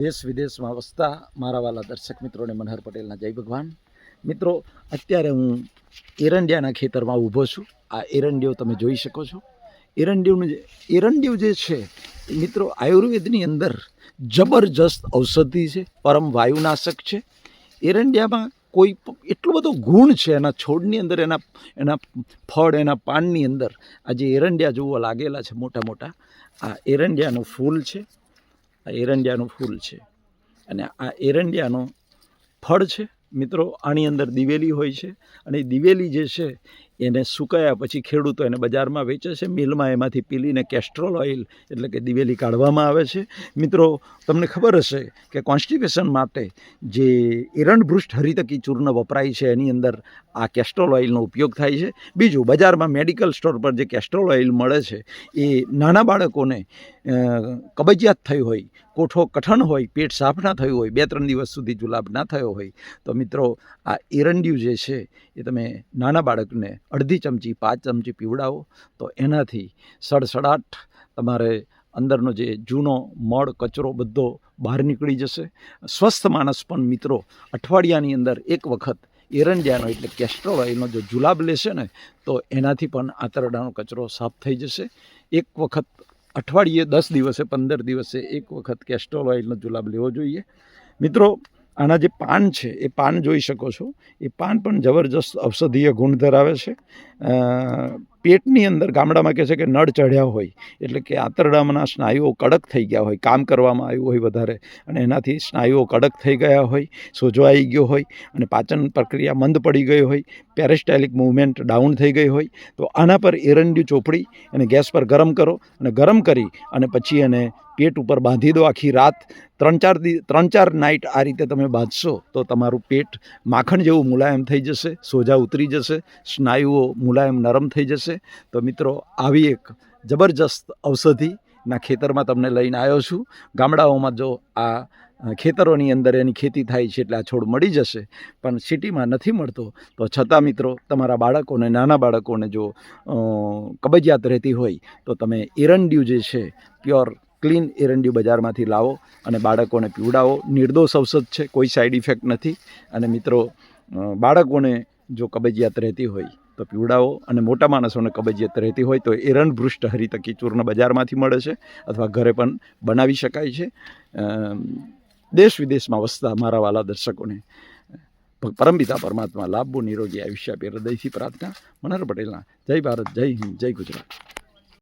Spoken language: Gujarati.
દેશ વિદેશમાં વસતા મારા વાલા દર્શક મિત્રોને મનહર પટેલના જય ભગવાન. મિત્રો, અત્યારે હું એરંડિયાના ખેતરમાં ઊભો છું. આ એરંડિયો તમે જોઈ શકો છો. એરંડિયું જે એરંડિયું જે છે, મિત્રો, આયુર્વેદની અંદર જબરજસ્ત ઔષધિ છે, પરમ વાયુનાશક છે. એરંડિયામાં કોઈ એટલો બધો ગુણ છે, એના છોડની અંદર, એના એના ફળ, એના પાનની અંદર. આ જે એરંડિયા જોવા લાગેલા છે મોટા મોટા આ એરંડિયાનું ફૂલ છે. આ એરંડિયાનું ફૂલ છે. અને આ એરંડિયાનું ફળ છે. મિત્રો, આની અંદર દિવેલી હોય છે. અને દિવેલી જે છે એને સુકાયા પછી ખેડૂતો એને બજારમાં વેચે છે. મિલમાં એમાંથી પીલીને કેસ્ટ્રોલ ઓઇલ એટલે કે દિવેલી કાઢવામાં આવે છે. મિત્રો, તમને ખબર હશે કે કોન્સ્ટિપેશન માટે જે એરંડભૃષ્ટ હરિતકી ચૂર્ણ વપરાય છે, એની અંદર આ કેસ્ટ્રોલ ઓઇલનો ઉપયોગ થાય છે. બીજું, બજારમાં મેડિકલ સ્ટોર પર જે કેસ્ટ્રોલ ઓઇલ મળે છે, એ નાના બાળકોને કબજિયાત થઈ હોય, કોઠો કઠણ હોય, પેટ સાફ ના થયું હોય બે ત્રણ દિવસ સુધી જુલાબ ના થયો હોય, તો મિત્રો, આ એરંડિયું જે છે, એ તમે નાના બાળકને અડધી ચમચી, પાંચ ચમચી પીવડાવો. તો એનાથી સડસડાટ તમારે અંદરનો જે જૂનો મળ, કચરો બધો બહાર નીકળી જશે. સ્વસ્થ માણસ પણ મિત્રો, અઠવાડિયાની અંદર એક વખત એરંડિયાનો એટલે કેસ્ટ્રોલ ઓઇલનો જો જુલાબ લેશે ને, તો એનાથી પણ આંતરડાનો કચરો સાફ થઈ જશે. એક વખત અઠવાડિયે દસ દિવસે, પંદર દિવસે એક વખત કેસ્ટ્રોલ ઓઇલનો જુલાબ લેવો જોઈએ. મિત્રો આના જે પાન છે, એ પાન જોઈ શકો છો. એ પાન પણ જબરજસ્ત ઔષધીય ગુણ ધરાવે છે. પેટની અંદર ગામડામાં કહે છે કે નળ ચઢ્યા હોય, એટલે કે આંતરડામાંના સ્નાયુઓ કડક થઈ ગયા હોય, કામ કરવામાં આવ્યું હોય વધારે, અને એનાથી સ્નાયુઓ કડક થઈ ગયા હોય, સોજો આવી ગયો હોય, અને પાચન પ્રક્રિયા મંદ પડી ગઈ હોય, પેરેસ્ટાઇલિક મૂવમેન્ટ ડાઉન થઈ ગઈ હોય, તો આના પર એરંડિયું ચોપડી અને ગેસ પર ગરમ કરો, અને ગરમ કરી, અને પછી એને પેટ ઉપર બાંધી દો આખી રાત. ત્રણ ચાર દી, ત્રણ ચાર નાઇટ આ રીતે તમે બાંધશો, તો તમારું પેટ માખણ જેવું મુલાયમ થઈ જશે, સોજા ઉતરી જશે, સ્નાયુઓ મુલાયમ નરમ થઈ જશે. તો મિત્રો, આવી એક જબરજસ્ત ઔષધિના ખેતરમાં તમને લઈને આવ્યો છું. ગામડાઓમાં જો આ ખેતરોની અંદર એની ખેતી થાય છે એટલે આ છોડ મળી જશે, પણ સિટીમાં નથી મળતો. તો છતાં મિત્રો, તમારા બાળકોને, નાના બાળકોને જો કબજિયાત રહેતી હોય, તો તમે એરંડ્યું જે છે, પ્યોર, ક્લીન એરંડ્યુ બજારમાંથી લાવો અને બાળકોને પીવડાવો. નિર્દોષ ઔષધ છે, કોઈ સાઇડ ઇફેક્ટ નથી. અને મિત્રો બાળકોને જો કબજિયાત રહેતી હોય તો પીવડાવો અને મોટા માણસોને કબજિયાત રહેતી હોય તો એરણભૃષ્ટ હરિતકી ચૂર્ણ બજારમાંથી મળે છે અથવા ઘરે પણ બનાવી શકાય છે. દેશ વિદેશમાં વસતા મારા વાલા દર્શકોને પરમપિતા પરમાત્મા લાભો નિરોગી આયુષ્ય આપે હૃદયથી પ્રાર્થના. મનહર પટેલના, જય ભારત, જય હિન્દ, જય ગુજરાત.